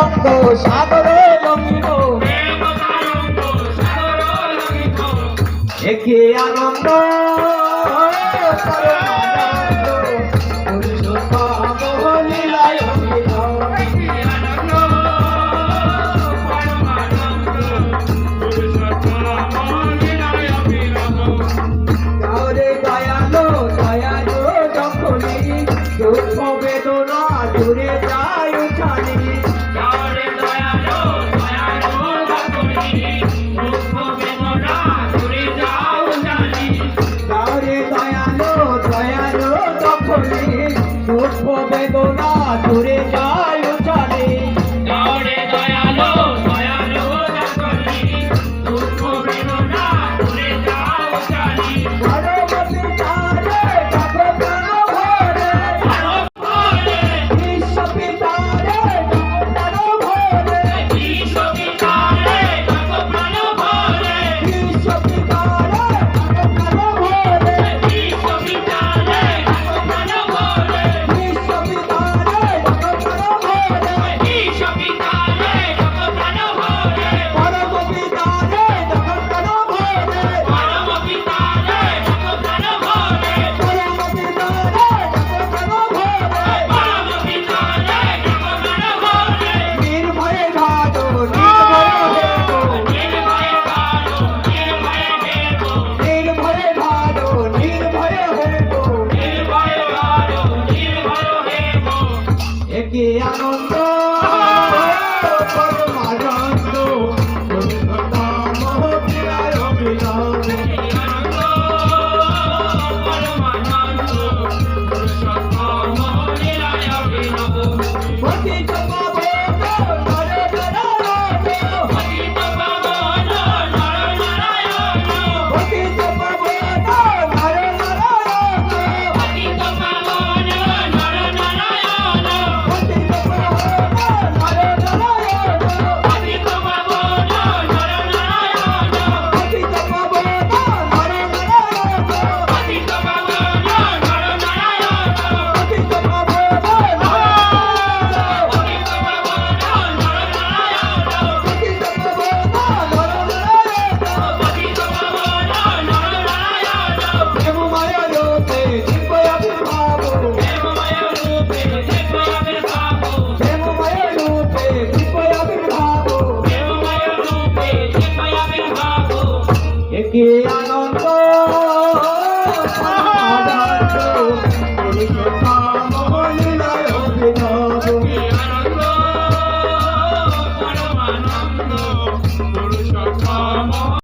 আনন্দ সাগরে লঙ্গিত একে আনন্দ। কি আনন্দ। পরমানন্দ একে